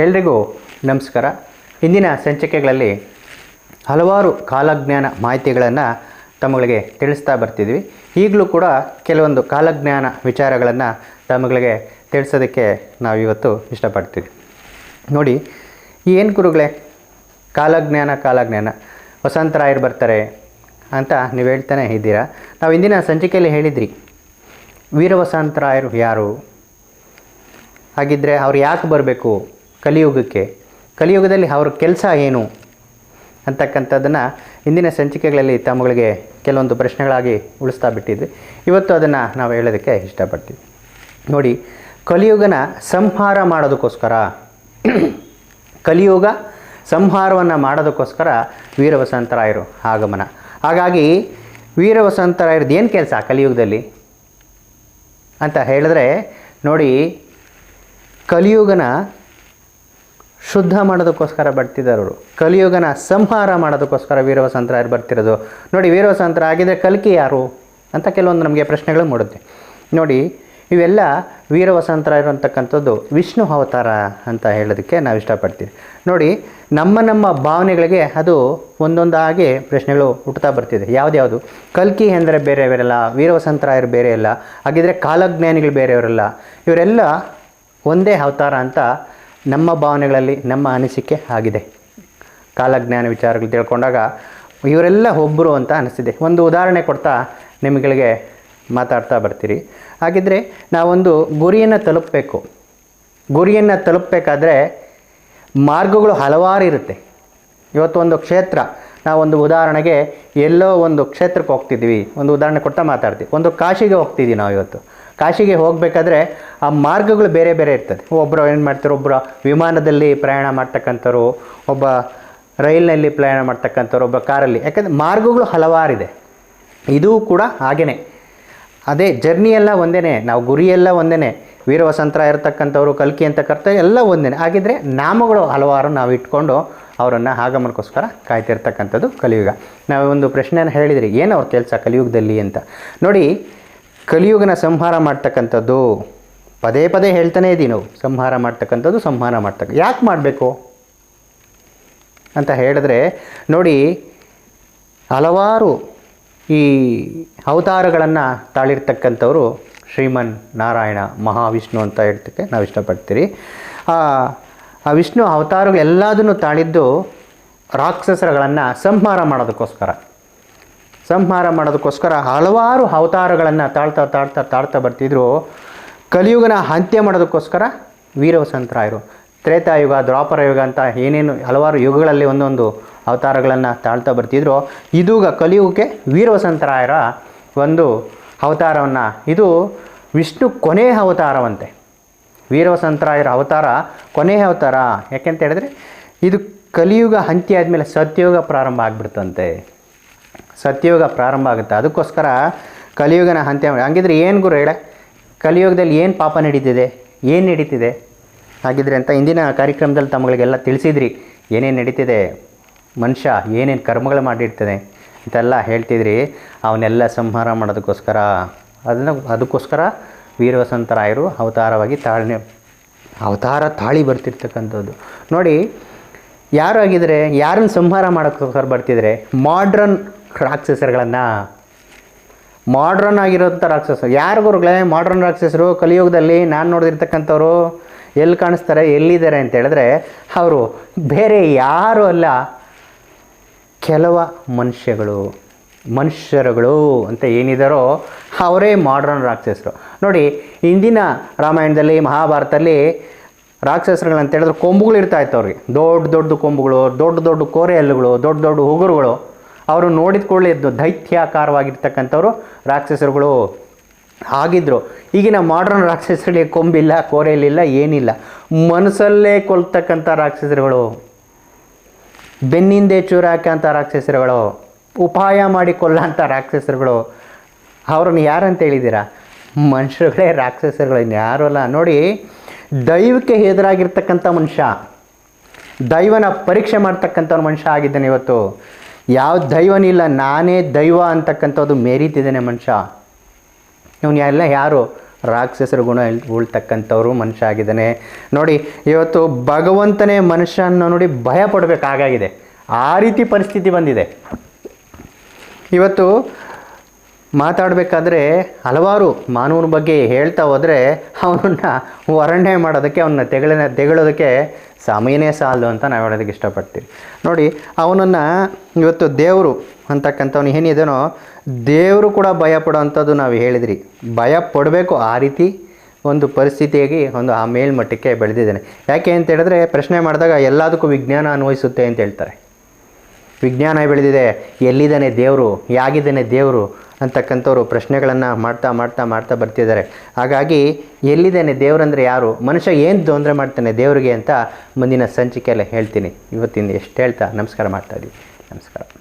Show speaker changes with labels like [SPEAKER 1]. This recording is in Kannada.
[SPEAKER 1] ಎಲ್ರಿಗೂ ನಮಸ್ಕಾರ. ಇಂದಿನ ಸಂಚಿಕೆಗಳಲ್ಲಿ ಹಲವಾರು ಕಾಲಜ್ಞಾನ ಮಾಹಿತಿಗಳನ್ನು ತಮ್ಮಗಳಿಗೆ ತಿಳಿಸ್ತಾ ಬರ್ತಿದ್ವಿ. ಈಗಲೂ ಕೂಡ ಕೆಲವೊಂದು ಕಾಲಜ್ಞಾನ ವಿಚಾರಗಳನ್ನು ತಮ್ಮಗಳಿಗೆ ತಿಳಿಸೋದಕ್ಕೆ ನಾವು ಇವತ್ತು ಇಷ್ಟಪಡ್ತೀವಿ. ನೋಡಿ, ಏನು ಗುರುಗಳೇ? ಕಾಲಜ್ಞಾನ ಕಾಲಜ್ಞಾನ. ವಸಂತರಾಯರು ಬರ್ತಾರೆ ಅಂತ ನೀವು ಹೇಳ್ತಾನೆ ಇದ್ದೀರಾ? ನಾವು ಇಂದಿನ ಸಂಚಿಕೆಯಲ್ಲಿ ಹೇಳಿದ್ರಿ. ವೀರವಸಂತರಾಯರು ಯಾರು? ಹಾಗಿದ್ದರೆ ಅವ್ರು ಯಾಕೆ ಬರಬೇಕು? ಕಲಿಯುಗಕ್ಕೆ. ಕಲಿಯುಗದಲ್ಲಿ ಅವ್ರ ಕೆಲಸ ಏನು? ಅಂತಕ್ಕಂಥದ್ದನ್ನು ಇಂದಿನ ಸಂಚಿಕೆಗಳಲ್ಲಿ ತಮ್ಮಗಳಿಗೆ ಕೆಲವೊಂದು ಪ್ರಶ್ನೆಗಳಾಗಿ ಉಳಿಸ್ತಾ ಬಿಟ್ಟಿದ್ವಿ. ಇವತ್ತು ಅದನ್ನು ನಾವು ಹೇಳೋದಕ್ಕೆ ಇಷ್ಟಪಡ್ತೀವಿ. ನೋಡಿ, ಕಲಿಯುಗನ ಸಂಹಾರ ಮಾಡೋದಕ್ಕೋಸ್ಕರ, ಕಲಿಯುಗ ಸಂಹಾರವನ್ನು ಮಾಡೋದಕ್ಕೋಸ್ಕರ ವೀರವಸಂತರಾಯರು ಆಗಮನ. ಹಾಗಾಗಿ ವೀರವಸಂತರಾಯರದ್ದು ಏನು ಕೆಲಸ ಕಲಿಯುಗದಲ್ಲಿ? ಅಂತ ಹೇಳಿದ್ರೆ, ನೋಡಿ, ಕಲಿಯುಗನ ಶುದ್ಧ ಮಾಡೋದಕ್ಕೋಸ್ಕರ ಬರ್ತಿದ್ದಾರೆ ಅವರು. ಕಲಿಯುಗನ ಸಂಹಾರ ಮಾಡೋದಕ್ಕೋಸ್ಕರ ವೀರವಸಂತರಾಯರು ಬರ್ತಿರೋದು? ನೋಡಿ, ವೀರವಸಂತರ ಆಗಿದ್ದರೆ ಕಲ್ಕಿ ಯಾರು? ಅಂತ ಕೆಲವೊಂದು ನಮಗೆ ಪ್ರಶ್ನೆಗಳು ಮೂಡುತ್ತೆ. ನೋಡಿ, ಇವೆಲ್ಲ ವೀರವಸಂತರ ಇರುವಂತಕ್ಕಂಥದ್ದು ವಿಷ್ಣು ಅವತಾರ ಅಂತ ಹೇಳೋದಕ್ಕೆ ನಾವು ಇಷ್ಟಪಡ್ತೀವಿ. ನೋಡಿ, ನಮ್ಮ ನಮ್ಮ ಭಾವನೆಗಳಿಗೆ ಅದು ಒಂದೊಂದಾಗಿ ಪ್ರಶ್ನೆಗಳು ಹುಟ್ಟುತ್ತಾ ಬರ್ತಿದೆ. ಯಾವುದ್ಯಾವುದು ಕಲ್ಕಿ ಅಂದರೆ ಬೇರೆಯವರೆಲ್ಲ ವೀರವಸಂತರಾಯರು ಬೇರೆ ಇಲ್ಲ, ಹಾಗಿದ್ರೆ ಕಾಲಜ್ಞಾನಿಗಳು ಬೇರೆಯವರಲ್ಲ, ಇವರೆಲ್ಲ ಒಂದೇ ಅವತಾರ ಅಂತ ನಮ್ಮ ಭಾವನೆಗಳಲ್ಲಿ ನಮ್ಮ ಅನಿಸಿಕೆ ಆಗಿದೆ. ಕಾಲಜ್ಞಾನ ವಿಚಾರಗಳು ತಿಳ್ಕೊಂಡಾಗ ಇವರೆಲ್ಲ ಒಬ್ಬರು ಅಂತ ಅನಿಸ್ತಿದೆ. ಒಂದು ಉದಾಹರಣೆ ಕೊಡ್ತಾ ನಿಮಗಳಿಗೆ ಮಾತಾಡ್ತಾ ಬರ್ತೀರಿ. ಹಾಗಿದ್ರೆ ನಾವೊಂದು ಗುರಿಯನ್ನು ತಲುಪಬೇಕು. ಗುರಿಯನ್ನು ತಲುಪಬೇಕಾದ್ರೆ ಮಾರ್ಗಗಳು ಹಲವಾರು ಇರುತ್ತೆ. ಇವತ್ತು ಒಂದು ಕ್ಷೇತ್ರ, ನಾವೊಂದು ಉದಾಹರಣೆಗೆ ಎಲ್ಲೋ ಒಂದು ಕ್ಷೇತ್ರಕ್ಕೆ ಹೋಗ್ತಿದ್ವಿ ಒಂದು ಉದಾಹರಣೆ ಕೊಡ್ತಾ ಮಾತಾಡ್ತೀವಿ. ಒಂದು ಕಾಶಿಗೆ ಹೋಗ್ತಿದ್ದೀವಿ ನಾವು ಇವತ್ತು ಕಾಶಿಗೆ ಹೋಗಬೇಕಾದ್ರೆ ಆ ಮಾರ್ಗಗಳು ಬೇರೆ ಬೇರೆ ಇರ್ತದೆ. ಒಬ್ಬರು ಏನು ಮಾಡ್ತಾರೆ ಒಬ್ಬರು ವಿಮಾನದಲ್ಲಿ ಪ್ರಯಾಣ ಮಾಡ್ತಕ್ಕಂಥವ್ರು, ಒಬ್ಬ ರೈಲ್ನಲ್ಲಿ ಪ್ರಯಾಣ ಮಾಡ್ತಕ್ಕಂಥವ್ರು, ಒಬ್ಬ ಕಾರಲ್ಲಿ. ಯಾಕಂದರೆ ಮಾರ್ಗಗಳು ಹಲವಾರಿದೆ. ಇದು ಕೂಡ ಹಾಗೇ ಅದೇ ಜರ್ನಿ ಎಲ್ಲ ಒಂದೇ ನಾವು ಗುರಿಯೆಲ್ಲ ಒಂದೇ ವೀರವಸಂತರ ಇರತಕ್ಕಂಥವ್ರು, ಕಲ್ಕಿ ಅಂತ ಕರ್ತ ಎಲ್ಲ ಒಂದೇ ಹಾಗಿದ್ರೆ ನಾಮಗಳು ಹಲವಾರು ನಾವು ಇಟ್ಕೊಂಡು ಅವರನ್ನು ಆಗಮನಕ್ಕೋಸ್ಕರ ಕಾಯ್ತಿರ್ತಕ್ಕಂಥದ್ದು ಕಲಿಯುಗ. ನಾವು ಒಂದು ಪ್ರಶ್ನೆಯನ್ನು ಹೇಳಿದ್ರಿ. ಏನು ಅವ್ರ ಕೆಲಸ ಕಲಿಯುಗದಲ್ಲಿ ಅಂತ. ನೋಡಿ ಕಲಿಯುಗನ ಸಂಹಾರ ಮಾಡ್ತಕ್ಕಂಥದ್ದು ಪದೇ ಪದೇ ಹೇಳ್ತಾನೇ ಇದ್ದೀವಿ ನಾವು. ಸಂಹಾರ ಮಾಡ್ತಕ್ಕಂಥದ್ದು, ಸಂಹಾರ ಮಾಡ್ತಕ್ಕ, ಯಾಕೆ ಮಾಡಬೇಕು? ಅಂತ ಹೇಳಿದ್ರೆ, ನೋಡಿ, ಹಲವಾರು ಈ ಅವತಾರಗಳನ್ನು ತಾಳಿರ್ತಕ್ಕಂಥವರು ಶ್ರೀಮನ್ ನಾರಾಯಣ ಮಹಾವಿಷ್ಣು ಅಂತ ಹೇಳ್ತಕ್ಕೆ ನಾವು ಇಷ್ಟಪಡ್ತೀರಿ. ಆ ವಿಷ್ಣು ಅವತಾರಗಳು ಎಲ್ಲದನ್ನು ತಾಳಿದ್ದು ರಾಕ್ಷಸರಗಳನ್ನು ಸಂಹಾರ ಮಾಡೋದಕ್ಕೋಸ್ಕರ. ಸಂಹಾರ ಮಾಡೋದಕ್ಕೋಸ್ಕರ ಹಲವಾರು ಅವತಾರಗಳನ್ನು ತಾಳ್ತಾ ತಾಳ್ತಾ ತಾಳ್ತಾ ಬರ್ತಿದ್ರು. ಕಲಿಯುಗನ ಅಂತ್ಯ ಮಾಡೋದಕ್ಕೋಸ್ಕರ ವೀರವಸಂತರಾಯರು ತ್ರೇತಾಯುಗ ದ್ವಾಪರ ಯುಗ ಅಂತ ಏನೇನು ಹಲವಾರು ಯುಗಗಳಲ್ಲಿ ಒಂದೊಂದು ಅವತಾರಗಳನ್ನು ತಾಳ್ತಾ ಬರ್ತಿದ್ರು. ಇದೂಗ ಕಲಿಯುಗಕ್ಕೆ ವೀರವಸಂತರಾಯರ ಒಂದು ಅವತಾರವನ್ನು, ಇದು ವಿಷ್ಣು ಕೊನೆಯ ಅವತಾರವಂತೆ. ವೀರವಸಂತರಾಯರ ಅವತಾರ ಕೊನೆಯ ಅವತಾರ ಯಾಕೆಂತ ಹೇಳಿದ್ರೆ, ಇದು ಕಲಿಯುಗ ಅಂತ್ಯ ಆದಮೇಲೆ ಸತ್ಯಯುಗ ಪ್ರಾರಂಭ ಆಗಿಬಿಡ್ತಂತೆ. ಸತ್ಯಯುಗ ಪ್ರಾರಂಭ ಆಗುತ್ತೆ. ಅದಕ್ಕೋಸ್ಕರ ಕಲಿಯುಗನ ಅಂತ್ಯ ಹಂಗಿದ್ರೆ ಏನು ಗುರು ಹೇಳೆ? ಕಲಿಯುಗದಲ್ಲಿ ಏನು ಪಾಪ ನಡೀತಿದೆ? ಏನು ನಡೀತಿದೆ? ಹಾಗಿದ್ರೆ ಅಂತ ಇಂದಿನ ಕಾರ್ಯಕ್ರಮದಲ್ಲಿ ತಮ್ಮಗಳಿಗೆಲ್ಲ ತಿಳಿಸಿದ್ರಿ. ಏನೇನು ನಡೀತಿದೆ? ಮನುಷ್ಯ ಏನೇನು ಕರ್ಮಗಳು ಮಾಡಿರ್ತದೆ ಅಂತೆಲ್ಲ ಹೇಳ್ತಿದ್ರಿ. ಅವನ್ನೆಲ್ಲ ಸಂಹಾರ ಮಾಡೋದಕ್ಕೋಸ್ಕರ, ಅದನ್ನು ಅದಕ್ಕೋಸ್ಕರ ವೀರವಸಂತರಾಯರು ಅವತಾರವಾಗಿ ತಾಳ್ನೆ ಅವತಾರ ತಾಳಿ ಬರ್ತಿರ್ತಕ್ಕಂಥದ್ದು. ನೋಡಿ ಯಾರು ಆಗಿದ್ರೆ ಯಾರನ್ನು ಸಂಹಾರ ಮಾಡೋಕ್ಕೋಸ್ಕರ ಬರ್ತಿದ್ರೆ ಮಾಡ್ರನ್ ರಾಕ್ಷಸರುಗಳನ್ನು ಮಾಡ್ರನ್ ಆಗಿರೋಂಥ ರಾಕ್ಷಸರು. ಯಾರು ಗುರುಗಳೇ ಮಾಡ್ರನ್ ರಾಕ್ಷಸರು, ಕಲಿಯುಗದಲ್ಲಿ ನಾನು ನೋಡಿದಿರ್ತಕ್ಕಂಥವ್ರು ಎಲ್ಲಿ ಕಾಣಿಸ್ತಾರೆ, ಎಲ್ಲಿದ್ದಾರೆ ಅಂತ ಹೇಳಿದ್ರೆ ಅವರು ಬೇರೆ ಯಾರು ಅಲ್ಲ. ಕೆಲವ ಮನುಷ್ಯಗಳು, ಮನುಷ್ಯರುಗಳು ಅಂತ ಏನಿದಾರೋ ಅವರೇ ಮಾಡ್ರನ್ ರಾಕ್ಷಸರು. ನೋಡಿ ಇಂದಿನ ರಾಮಾಯಣದಲ್ಲಿ, ಮಹಾಭಾರತದಲ್ಲಿ ರಾಕ್ಷಸರುಗಳು ಅಂತ ಹೇಳಿದ್ರೆ ಕೊಂಬುಗಳು ಇರ್ತಾ ಅವ್ರಿಗೆ. ದೊಡ್ಡ ದೊಡ್ಡ ಕೊಂಬುಗಳು, ದೊಡ್ಡ ದೊಡ್ಡ ಕೋರೆ ಹಲ್ಲುಗಳು, ದೊಡ್ಡ ದೊಡ್ಡ ಉಗುರುಗಳು. ಅವರು ನೋಡಿದ ಕೂಡಲೇ ಇದ್ದು ದೈತ್ಯಾಕಾರವಾಗಿರ್ತಕ್ಕಂಥವ್ರು ರಾಕ್ಷಸರುಗಳು ಆಗಿದ್ದರು ಈಗಿನ ಮಾಡ್ರನ್ ರಾಕ್ಷಸರಿಗೆ ಕೊಂಬಿಲ್ಲ, ಕೋರೆಯಲ್ಲಿಲ್ಲ, ಏನಿಲ್ಲ. ಮನಸ್ಸಲ್ಲೇ ಕೊಲ್ತಕ್ಕಂಥ ರಾಕ್ಷಸರುಗಳು. ಬೆನ್ನಿಂದೆ ಚೂರಾಕಂಥ ರಾಕ್ಷಸರುಗಳು. ಉಪಾಯ ಮಾಡಿ ಕೊಲ್ಲಂಥ ರಾಕ್ಷಸರುಗಳು. ಅವ್ರನ್ನ ಯಾರಂತ ಹೇಳಿದ್ದೀರಾ? ಮನುಷ್ಯರುಗಳೇ ರಾಕ್ಷಸರುಗಳು ಯಾರೂ ಅಲ್ಲ. ನೋಡಿ, ದೈವಕ್ಕೆ ಎದುರಾಗಿರ್ತಕ್ಕಂಥ ಮನುಷ್ಯ, ದೈವನ ಪರೀಕ್ಷೆ ಮಾಡ್ತಕ್ಕಂಥ ಮನುಷ್ಯ ಆಗಿದ್ದಾನೆ ಇವತ್ತು. ಯಾವ ದೈವನಿಲ್ಲ ನಾನೇ ದೈವ ಅಂತಕ್ಕಂಥದ್ದು ಮೆರೀತಿದ್ದಾನೆ ಮನುಷ್ಯ. ಇವನು ಎಲ್ಲ ಯಾರು? ರಾಕ್ಷಸರ ಗುಣ ಉಳ್ತಕ್ಕಂಥವ್ರು ಮನುಷ್ಯ ಆಗಿದ್ದಾನೆ. ನೋಡಿ, ಇವತ್ತು ಭಗವಂತನೇ ಮನುಷ್ಯನ ನೋಡಿ ಭಯ ಪಡಬೇಕಾಗಿದೆ ಆ ರೀತಿ ಪರಿಸ್ಥಿತಿ ಬಂದಿದೆ. ಇವತ್ತು ಮಾತಾಡಬೇಕಾದ್ರೆ ಹಲವಾರು ಮಾನವನ ಬಗ್ಗೆ ಹೇಳ್ತಾ ಹೋದರೆ ಅವನನ್ನು ವರ್ಣನೆ ಮಾಡೋದಕ್ಕೆ ಅವನ್ನ ತೆಗಳಿನ, ತೆಗಳೋದಕ್ಕೆ ಸಮಯನೇ ಸಾಲದು ಅಂತ ನಾವು ಹೇಳೋದಕ್ಕೆ ಇಷ್ಟಪಡ್ತೀವಿ. ನೋಡಿ, ಅವನನ್ನು ಇವತ್ತು ದೇವರು ಅಂತಕ್ಕಂಥವ್ನು ಏನಿದೆನೋ, ದೇವರು ಕೂಡ ಭಯ ಪಡೋವಂಥದ್ದು ನಾವು ಹೇಳಿದ್ರಿ. ಭಯ ಪಡಬೇಕು ಆ ರೀತಿ ಒಂದು ಪರಿಸ್ಥಿತಿಯಾಗಿ ಒಂದು ಆ ಮೇಲ್ಮಟ್ಟಕ್ಕೆ ಬೆಳೆದಿದ್ದಾನೆ. ಯಾಕೆ ಅಂತ ಹೇಳಿದ್ರೆ ಪ್ರಶ್ನೆ ಮಾಡಿದಾಗ ಎಲ್ಲದಕ್ಕೂ ವಿಜ್ಞಾನ ಅನ್ವಯಿಸುತ್ತೆ ಅಂತ ಹೇಳ್ತಾರೆ. ವಿಜ್ಞಾನ ಬೆಳೆದಿದೆ. ಎಲ್ಲಿದ್ದಾನೆ ದೇವರು? ಯಾಗಿದ್ದಾನೆ ದೇವರು? ಅಂತಕ್ಕಂಥವ್ರು ಪ್ರಶ್ನೆಗಳನ್ನು ಮಾಡ್ತಾ ಮಾಡ್ತಾ ಮಾಡ್ತಾ ಬರ್ತಿದ್ದಾರೆ. ಹಾಗಾಗಿ ಎಲ್ಲಿದ್ದಾನೆ ದೇವರಂದರೆ ಯಾರು? ಮನುಷ್ಯ ಏನು ತೊಂದರೆ ಮಾಡ್ತಾನೆ ದೇವರಿಗೆ ಅಂತ ಮುಂದಿನ ಸಂಚಿಕೆಯಲ್ಲಿ ಹೇಳ್ತೀನಿ. ಇವತ್ತಿಂದ ಎಷ್ಟು ಹೇಳ್ತಾ ನಮಸ್ಕಾರ ಮಾಡ್ತಾ ಇದ್ದೀವಿ. ನಮಸ್ಕಾರ.